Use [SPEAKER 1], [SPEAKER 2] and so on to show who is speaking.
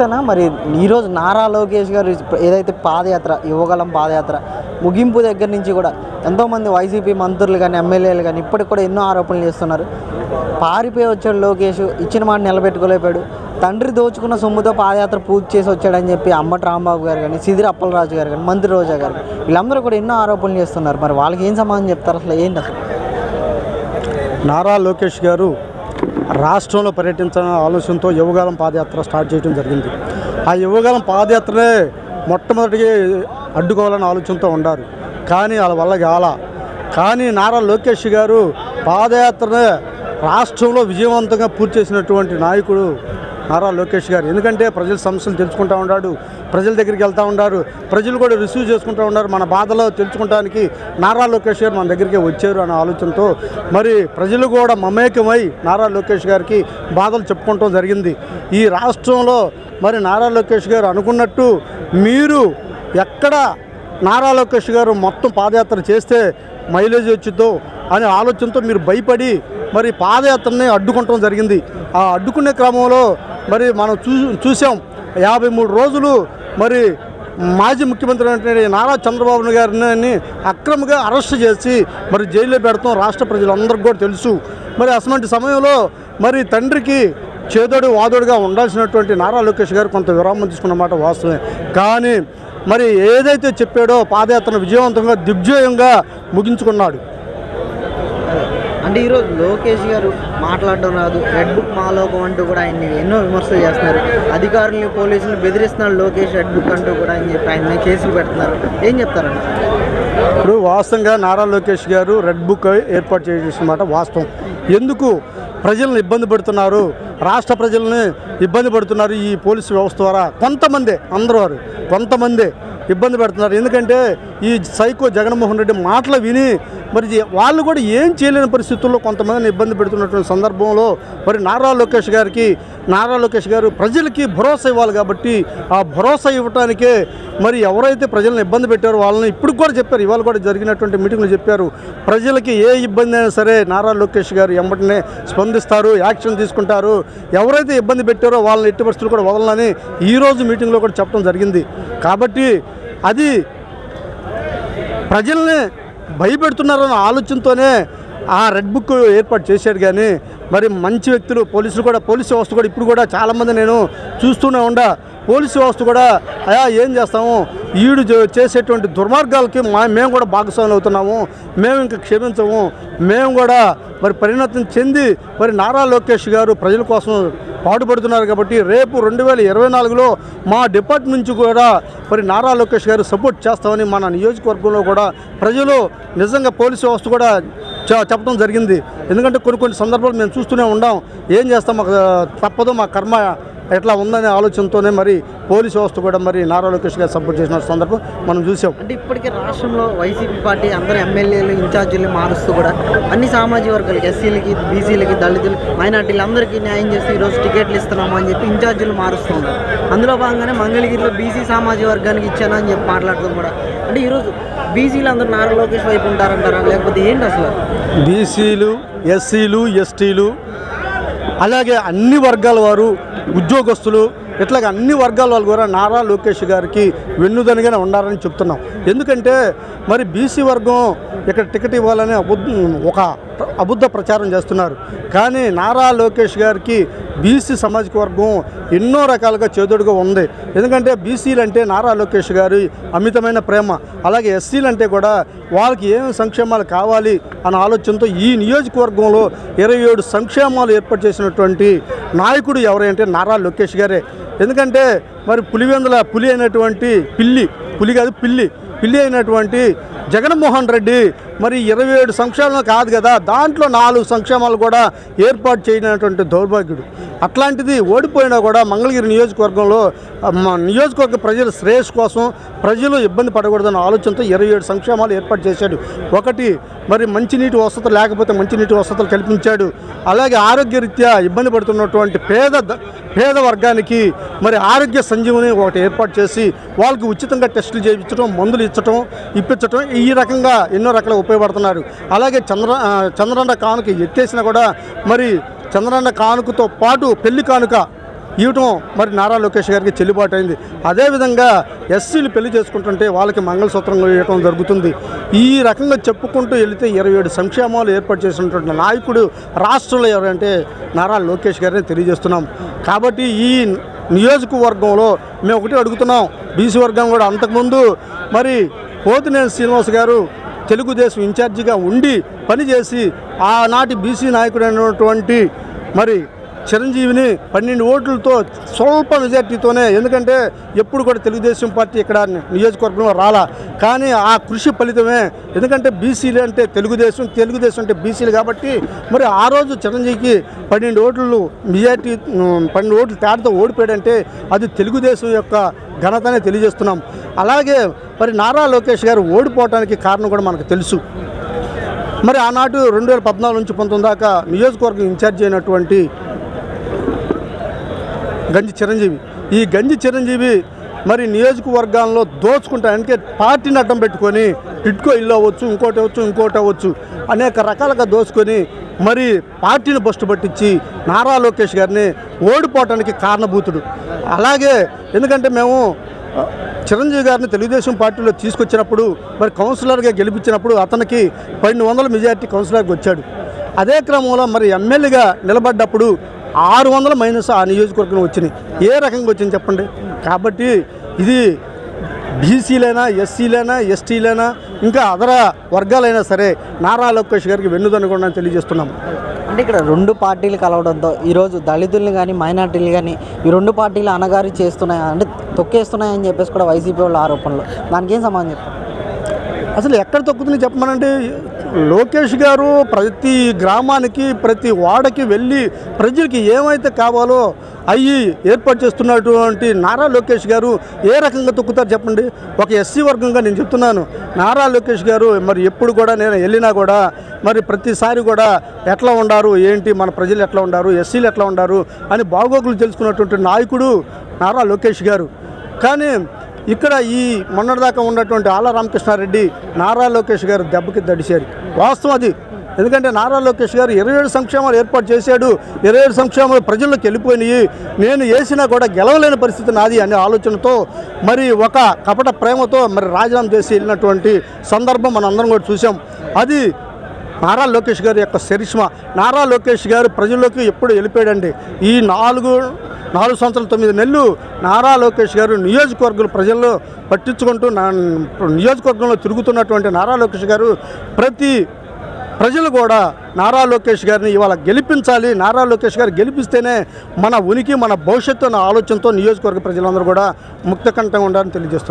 [SPEAKER 1] చూస్తేనా మరి ఈరోజు నారా లోకేష్ గారు ఏదైతే పాదయాత్ర యువగలం పాదయాత్ర ముగింపు దగ్గర నుంచి కూడా ఎంతోమంది వైసీపీ మంత్రులు కానీ ఎమ్మెల్యేలు కానీ ఇప్పటికి కూడా ఎన్నో ఆరోపణలు చేస్తున్నారు. పారిపోయి వచ్చాడు లోకేష్ ఇచ్చిన మాట నిలబెట్టుకోలేపాడు తండ్రి దోచుకున్న సొమ్ముతో పాదయాత్ర పూర్తి చేసి వచ్చాడని చెప్పి అమ్మటి రాంబాబు గారు కానీ సిదిరి అప్పలరాజు గారు కానీ మంత్రి రోజా గారు వీళ్ళందరూ కూడా ఎన్నో ఆరోపణలు చేస్తున్నారు. మరి వాళ్ళకి ఏం సమాధానం చెప్తారు అసలు? ఏంటి అసలు?
[SPEAKER 2] నారా లోకేష్ గారు రాష్ట్రంలో పర్యటించాలనే ఆలోచనతో యువగాలం పాదయాత్ర స్టార్ట్ చేయడం జరిగింది. ఆ యువగాలం పాదయాత్రనే మొట్టమొదటిగా అడ్డుకోవాలనే ఆలోచనతో ఉండారు. కానీ వాళ్ళ వల్ల గాల కానీ నారా లోకేష్ గారు పాదయాత్రనే రాష్ట్రంలో విజయవంతంగా పూర్తి చేసినటువంటి నాయకుడు నారా లోకేష్ గారు. ఎందుకంటే ప్రజల సమస్యలు తెలుసుకుంటూ ఉన్నాడు ప్రజల దగ్గరికి వెళ్తూ ఉన్నారు ప్రజలు కూడా రిసీవ్ చేసుకుంటూ ఉన్నారు మన బాధలో తెలుసుకోవడానికి నారా లోకేష్ గారు మన దగ్గరికి వచ్చారు అనే ఆలోచనతో మరి ప్రజలు కూడా మమేకమై నారా లోకేష్ గారికి బాధలు చెప్పుకోవటం జరిగింది. ఈ రాష్ట్రంలో మరి నారా లోకేష్ గారు అనుకున్నట్టు మీరు ఎక్కడ నారా లోకేష్ గారు మొత్తం పాదయాత్ర చేస్తే మైలేజ్ వచ్చిద్దో అనే ఆలోచనతో మీరు భయపడి మరి పాదయాత్రని అడ్డుకుంటం జరిగింది. ఆ అడ్డుకునే క్రమంలో మరి మనం చూ చూసాం యాభై మూడు రోజులు మరి మాజీ ముఖ్యమంత్రి అయినటువంటి నారా చంద్రబాబు గారిని అక్రమంగా అరెస్ట్ చేసి మరి జైల్లో పెడతాం రాష్ట్ర ప్రజలందరికీ కూడా తెలుసు. మరి అటువంటి సమయంలో మరి తండ్రికి చేదోడు వాదోడుగా ఉండాల్సినటువంటి నారా లోకేష్ గారు కొంత విరామం తీసుకున్నమాట వాస్తవమే. కానీ మరి ఏదైతే చెప్పాడో పాదయాత్రను విజయవంతంగా దిగ్విజయంగా ముగించుకున్నాడు.
[SPEAKER 1] అంటే ఈరోజు లోకేష్ గారు మాట్లాడడం రాదు. రెడ్ బుక్ మాలోకం అంటూ కూడా ఆయన్ని ఎన్నో విమర్శలు చేస్తున్నారు. అధికారుల్ని పోలీసులు బెదిరిస్తున్నారు లోకేష్ రెడ్ బుక్ అంటూ కూడా ఆయన చెప్పి ఆయన కేసులు పెడుతున్నారు. ఏం చెప్తారండి
[SPEAKER 2] ఇప్పుడు వాస్తవంగా నారా లోకేష్ గారు రెడ్ బుక్ ఏర్పాటు చేసిన మాట వాస్తవం. ఎందుకు ప్రజలను ఇబ్బంది పెడుతున్నారు? రాష్ట్ర ప్రజల్ని ఇబ్బంది పడుతున్నారు ఈ పోలీసు వ్యవస్థ ద్వారా. కొంతమందే అందరూ వారు. కొంతమందే. ఇబ్బంది పెడుతున్నారు. ఎందుకంటే ఈ సైకో జగన్మోహన్ రెడ్డి మాటలు విని మరి వాళ్ళు కూడా ఏం చేయలేని పరిస్థితుల్లో కొంతమందిని ఇబ్బంది పెడుతున్నటువంటి సందర్భంలో మరి నారా లోకేష్ గారికి నారా లోకేష్ గారు ప్రజలకి భరోసా ఇవ్వాలి కాబట్టి ఆ భరోసా ఇవ్వటానికే మరి ఎవరైతే ప్రజలను ఇబ్బంది పెట్టారో వాళ్ళని ఇప్పుడు కూడా చెప్పారు. ఇవాళ కూడా జరిగినటువంటి మీటింగ్లో చెప్పారు. ప్రజలకి ఏ ఇబ్బంది అయినా సరే నారా లోకేష్ గారు ఎంబటనే స్పందిస్తారు యాక్షన్ తీసుకుంటారు. ఎవరైతే ఇబ్బంది పెట్టారో వాళ్ళని ఎట్టి పరిస్థితులు కూడా వదలని ఈరోజు మీటింగ్లో కూడా చెప్పడం జరిగింది. కాబట్టి అది ప్రజల్ని భయపెడుతున్నారన్న ఆలోచనతోనే ఆ రెడ్ బుక్ ఏర్పాటు చేశాడు కానీ మరి మంచి వ్యక్తులు పోలీసులు కూడా పోలీసు వ్యవస్థ కూడా ఇప్పుడు కూడా చాలామంది నేను చూస్తూనే ఉండా. పోలీసు వ్యవస్థ కూడా అయా ఏం చేస్తాము? ఈడు చేసేటువంటి దుర్మార్గాలకి మా మేము కూడా భాగస్వాములు అవుతున్నాము. మేము ఇంకా క్షమించము. మేము కూడా మరి పరిణతం చెంది మరి నారా లోకేష్ గారు ప్రజల కోసం పాటుపడుతున్నారు కాబట్టి రేపు రెండు వేల ఇరవై నాలుగులో మా డిపార్ట్మెంట్ నుంచి కూడా మరి నారా లోకేష్ గారు సపోర్ట్ చేస్తామని మన నియోజకవర్గంలో కూడా ప్రజలు నిజంగా పోలీసు వ్యవస్థ కూడా చెప్పడం జరిగింది. ఎందుకంటే కొన్ని కొన్ని సందర్భాలు మేము చూస్తూనే ఉండాం. ఏం చేస్తాం మాకు తప్పదు మా కర్మ ఎట్లా ఉందనే ఆలోచనతోనే మరి పోలీసు వ్యవస్థ కూడా మరి నారా లోకేష్ గారు సపోర్ట్ చేసిన సందర్భం మనం చూసాం.
[SPEAKER 1] అంటే ఇప్పటికే రాష్ట్రంలో వైసీపీ పార్టీ అందరు ఎమ్మెల్యేలు ఇన్ఛార్జీలు మారుస్తూ కూడా అన్ని సామాజిక వర్గాలకి ఎస్సీలకి బీసీలకి దళితులు మైనార్టీలు అందరికీ న్యాయం చేసి ఈరోజు టికెట్లు ఇస్తున్నాము అని చెప్పి ఇన్ఛార్జీలు మారుస్తున్నారు అందులో భాగంగానే మంగళగిరిలో బీసీ సామాజిక వర్గానికి ఇచ్చానని చెప్పి మాట్లాడతాం కూడా. అంటే ఈరోజు బీసీలు అందరూ నారా లోకేష్ వైపు ఉంటారంటారా? లేకపోతే ఏంటి అసలు?
[SPEAKER 2] బీసీలు ఎస్సీలు ఎస్టీలు అలాగే అన్ని వర్గాల వారు ఉద్యోగస్తులు ఇట్లాగ అన్ని వర్గాల వాళ్ళు కూడా నారా లోకేష్ గారికి వెన్నుదనిగానే ఉండాలని చెప్తున్నాం. ఎందుకంటే మరి బీసీ వర్గం ఇక్కడ టికెట్ ఇవ్వాలని అబుద్ధ ఒక అబుద్ధ ప్రచారం చేస్తున్నారు. కానీ నారా లోకేష్ గారికి బీసీ సామాజిక వర్గం ఎన్నో రకాలుగా చేదోడుగా ఉంది. ఎందుకంటే బీసీలు అంటే నారా లోకేష్ గారి అమితమైన ప్రేమ. అలాగే ఎస్సీలు అంటే కూడా వాళ్ళకి ఏం సంక్షేమాలు కావాలి అన్న ఆలోచనతో ఈ నియోజకవర్గంలో ఇరవై ఏడు సంక్షేమాలు ఏర్పాటు చేసినటువంటి నాయకుడు ఎవరంటే నారా లోకేష్ గారే. ఎందుకంటే మరి పులివెందుల పులి అయినటువంటి పిల్లి పులి కాదు పిల్లి పిల్లి అయినటువంటి జగన్మోహన్ రెడ్డి మరి ఇరవై ఏడు సంక్షేమాలు కాదు కదా దాంట్లో నాలుగు సంక్షేమాలు కూడా ఏర్పాటు చేయనటువంటి దౌర్భాగ్యుడు. అట్లాంటిది ఓడిపోయినా కూడా మంగళగిరి నియోజకవర్గంలో మా నియోజకవర్గ ప్రజల శ్రేయస్ కోసం ప్రజలు ఇబ్బంది పడకూడదన్న ఆలోచనతో ఇరవై ఏడు సంక్షేమాలు ఏర్పాటు చేశాడు. ఒకటి మరి మంచినీటి వసతులు లేకపోతే మంచినీటి వసతులు కల్పించాడు. అలాగే ఆరోగ్యరీత్యా ఇబ్బంది పడుతున్నటువంటి పేద పేద వర్గానికి మరి ఆరోగ్య సంజీవని ఒకటి ఏర్పాటు చేసి వాళ్ళకి ఉచితంగా టెస్టులు చేయించడం మందులు ఇచ్చటం ఇప్పించటం ఈ రకంగా ఎన్నో రకాల ఉపయోగపడుతున్నారు. అలాగే చంద్ర చంద్రన్న కానుక ఎత్తేసినా కూడా మరి చంద్రన్న కానుకతో పాటు పెళ్ళి కానుక ఇవ్వటం మరి నారా లోకేష్ గారికి చెల్లుబాటు అయింది అదేవిధంగా ఎస్సీలు పెళ్ళి చేసుకుంటుంటే వాళ్ళకి మంగళసూత్రం ఇవ్వటం జరుగుతుంది. ఈ రకంగా చెప్పుకుంటూ వెళితే ఇరవై ఏడు సంక్షేమాలు ఏర్పాటు చేసినటువంటి నాయకుడు రాష్ట్రంలో ఎవరంటే నారా లోకేష్ గారిని తెలియజేస్తున్నాం. కాబట్టి ఈ నియోజకవర్గంలో మేము ఒకటి అడుగుతున్నాం. బీసీ వర్గం కూడా అంతకుముందు మరి పోతినేని శ్రీనివాస్ గారు తెలుగుదేశం ఇన్ఛార్జిగా ఉండి పనిచేసి ఆనాటి బీసీ నాయకుడైనటువంటి మరి చిరంజీవిని పన్నెండు ఓట్లతో స్వల్ప మెజార్టీతోనే ఎందుకంటే ఎప్పుడు కూడా తెలుగుదేశం పార్టీ ఇక్కడ నియోజకవర్గంలో రాలా. కానీ ఆ కృషి ఫలితమే ఎందుకంటే బీసీలు అంటే తెలుగుదేశం తెలుగుదేశం అంటే బీసీలు కాబట్టి మరి ఆ రోజు చిరంజీవికి పన్నెండు ఓట్లు మెజార్టీ పన్నెండు ఓట్లు తేడాతో ఓడిపోయాడంటే అది తెలుగుదేశం యొక్క ఘనతనే తెలియజేస్తున్నాం. అలాగే మరి నారా లోకేష్ గారు ఓడిపోవడానికి కారణం కూడా మనకు తెలుసు. మరి ఆనాడు రెండు వేల పద్నాలుగు నుంచి పంతొమ్మిది దాకా నియోజకవర్గం ఇన్ఛార్జ్ అయినటువంటి గంజి చిరంజీవి. ఈ గంజి చిరంజీవి మరి నియోజకవర్గాల్లో దోచుకుంటా అందుకే పార్టీని అడ్డం పెట్టుకొని టిట్కో ఇల్లు అవ్వచ్చు ఇంకోటి అవ్వచ్చు ఇంకోటి అవ్వచ్చు అనేక రకాలుగా దోచుకొని మరి పార్టీని బస్టు పట్టించి నారా లోకేష్ గారిని ఓడిపోవటానికి కారణభూతుడు. అలాగే ఎందుకంటే మేము చిరంజీవి గారిని తెలుగుదేశం పార్టీలో తీసుకొచ్చినప్పుడు మరి కౌన్సిలర్గా గెలిపించినప్పుడు అతనికి పన్నెండు వందల మెజార్టీ కౌన్సిలర్కి వచ్చాడు. అదే క్రమంలో మరి ఎమ్మెల్యేగా నిలబడ్డప్పుడు ఆరు వందల మైనస్ ఆ నియోజకవర్గం వచ్చినాయి. ఏ రకంగా వచ్చింది చెప్పండి? కాబట్టి ఇది బీసీలైనా ఎస్సీలైనా ఎస్టీలైనా ఇంకా అదర వర్గాలైనా సరే నారా లోకేష్ గారికి వెన్నుదనుకుండా తెలియజేస్తున్నాం
[SPEAKER 1] అంటే ఇక్కడ రెండు పార్టీలు కలవడంతో ఈరోజు దళితుల్ని కానీ మైనార్టీలు కానీ ఈ రెండు పార్టీలు అనగారి చేస్తున్నాయి? అంటే తొక్కేస్తున్నాయని చెప్పేసి కూడా వైసీపీ వాళ్ళ ఆరోపణలు. దానికి ఏం సమాధానం చెప్తారు
[SPEAKER 2] అసలు ఎక్కడ తొక్కుతుంది చెప్పమనండి. లోకేష్ గారు ప్రతి గ్రామానికి ప్రతి వాడకి వెళ్ళి ప్రజలకి ఏమైతే కావాలో అవి ఏర్పాటు చేస్తున్నటువంటి నారా లోకేష్ గారు ఏ రకంగా తొక్కుతారు చెప్పండి? ఒక ఎస్సీ వర్గంగా నేను చెప్తున్నాను. నారా లోకేష్ గారు మరి ఎప్పుడు కూడా నేను వెళ్ళినా కూడా మరి ప్రతిసారి కూడా ఎట్లా ఉండారు? ఏంటి? మన ప్రజలు ఎట్లా ఉండారు? ఎస్సీలు ఎట్లా ఉండారు? అని బాగోగులు తెలుసుకున్నటువంటి నాయకుడు నారా లోకేష్ గారు. కానీ ఇక్కడ ఈ మొన్నటిదాకా ఉన్నటువంటి ఆల రామకృష్ణారెడ్డి నారా లోకేష్ గారు దెబ్బకి దడిశారు. వాస్తవం అది. ఎందుకంటే నారా లోకేష్ గారు ఇరవై ఏడు సంక్షేమాలు ఏర్పాటు చేశాడు. ఇరవై ఏడు సంక్షేమాలు ప్రజల్లోకి వెళ్ళిపోయినాయి. నేను వేసినా కూడా గెలవలేని పరిస్థితి నాది అనే ఆలోచనతో మరి ఒక కపట ప్రేమతో మరి రాజీనామా చేసి వెళ్ళినటువంటి సందర్భం మనం అందరం కూడా చూసాం అది నారా లోకేష్ గారి యొక్క చరిష్మా. నారా లోకేష్ గారు ప్రజల్లోకి ఎప్పుడు వెళ్ళిపోయాడండి? ఈ నాలుగు నాలుగు సంవత్సరాల తొమ్మిది నెలలు నారా లోకేష్ గారు నియోజకవర్గాలు ప్రజల్లో పట్టించుకుంటూ నా నియోజకవర్గంలో తిరుగుతున్నటువంటి నారా లోకేష్ గారు ప్రతి ప్రజలు కూడా నారా లోకేష్ గారిని ఇవాళ గెలిపించాలి. నారా లోకేష్ గారు గెలిపిస్తేనే మన ఉనికి మన భవిష్యత్తు అన్న ఆలోచనతో నియోజకవర్గ ప్రజలందరూ కూడా ముక్తకంఠంగా ఉండాలని తెలియజేస్తున్నారు.